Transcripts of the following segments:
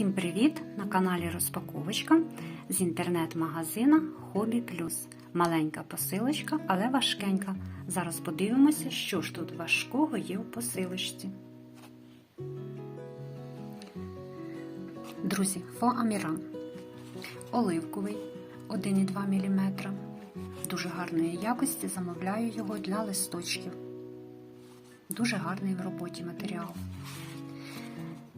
Всім привіт! На каналі Розпаковочка з інтернет-магазина Хобі Плюс. Маленька посилочка, але важкенька. Зараз подивимося, що ж тут важкого є в посилочці. Друзі, фоаміран. Оливковий 1,2 мм. Дуже гарної якості замовляю його для листочків. Дуже гарний в роботі матеріал.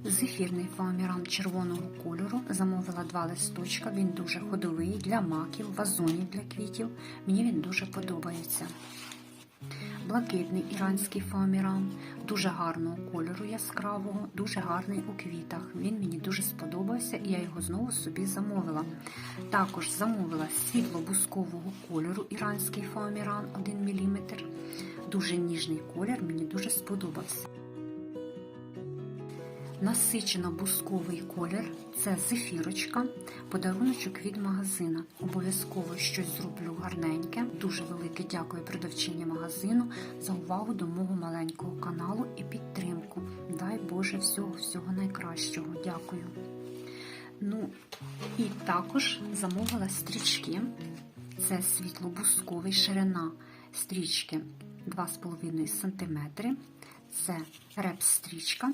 Зефірний фоаміран червоного кольору. Замовила два листочка. Він дуже ходовий для маків, вазонів для квітів. Мені він дуже подобається. Блакитний іранський фоаміран, дуже гарного кольору яскравого, дуже гарний у квітах. Він мені дуже сподобався і я його знову собі замовила. Також замовила світло-бускового кольору іранський фоаміран 1 мм. Дуже ніжний колір, мені дуже сподобався. Насичено-бусковий колір це зефірочка, подаруночок від магазина. Обов'язково щось зроблю гарненьке. Дуже велике дякую продавчині магазину за увагу до мого маленького каналу і підтримку. Дай Боже всього-всього найкращого. Дякую. Ну, і також замовила стрічки. Це світло-бусковий ширина стрічки 2,5 см. Це реп-стрічка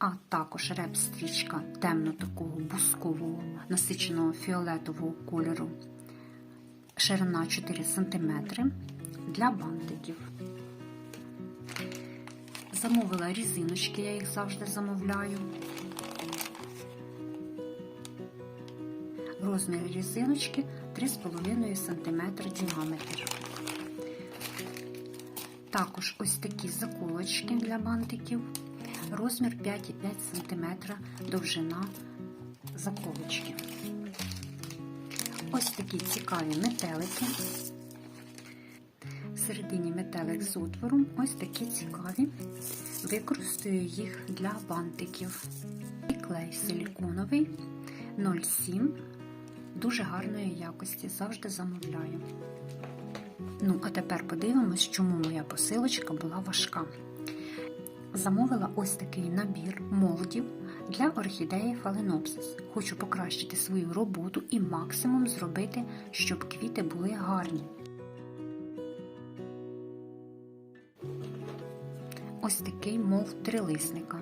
а також реп-стрічка темно такого бускового, насиченого фіолетового кольору, ширина 4 см для бантиків. Замовила різиночки, я їх завжди замовляю. Розмір різиночки 3,5 см діаметр. Також ось такі заколочки для бантиків розмір 5,5 см довжина заколочки. Ось такі цікаві метелики. Всередині метелик з отвором, ось такі цікаві. Використаю їх для бантиків. І клей силіконовий 0,7, дуже гарної якості, завжди замовляю. Ну, а тепер подивимось, чому моя посилочка була важка замовила ось такий набір молодів для орхідеї фаленопсис. Хочу покращити свою роботу і максимум зробити, щоб квіти були гарні. Ось такий мов трилисника.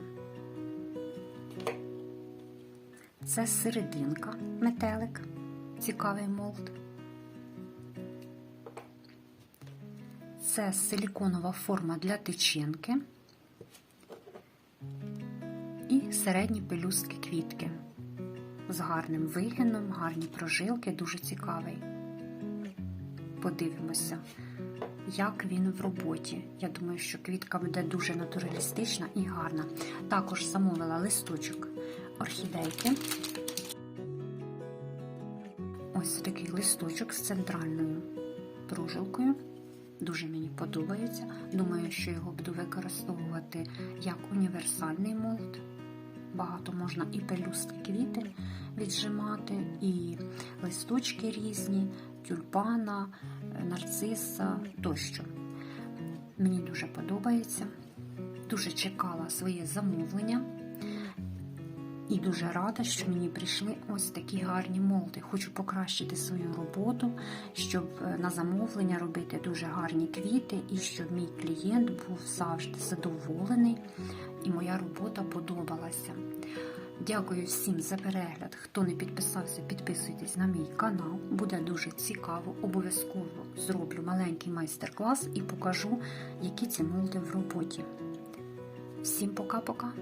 Це серединка метелик, цікавий молд. Це силіконова форма для тичинки середні пелюстки квітки з гарним вигином, гарні прожилки, дуже цікавий. Подивимося, як він в роботі. Я думаю, що квітка буде дуже натуралістична і гарна. Також замовила листочок орхідейки. Ось такий листочок з центральною прожилкою. Дуже мені подобається. Думаю, що його буду використовувати як універсальний молд. Багато можна і пелюстки квіти віджимати, і листочки різні, тюльпана, нарциса тощо. Мені дуже подобається. Дуже чекала своє замовлення. І дуже рада, що мені прийшли ось такі гарні молди. Хочу покращити свою роботу, щоб на замовлення робити дуже гарні квіти, і щоб мій клієнт був завжди задоволений і моя робота подобалася. Дякую всім за перегляд. Хто не підписався, підписуйтесь на мій канал. Буде дуже цікаво. Обов'язково зроблю маленький майстер-клас і покажу, які ці молди в роботі. Всім пока-пока!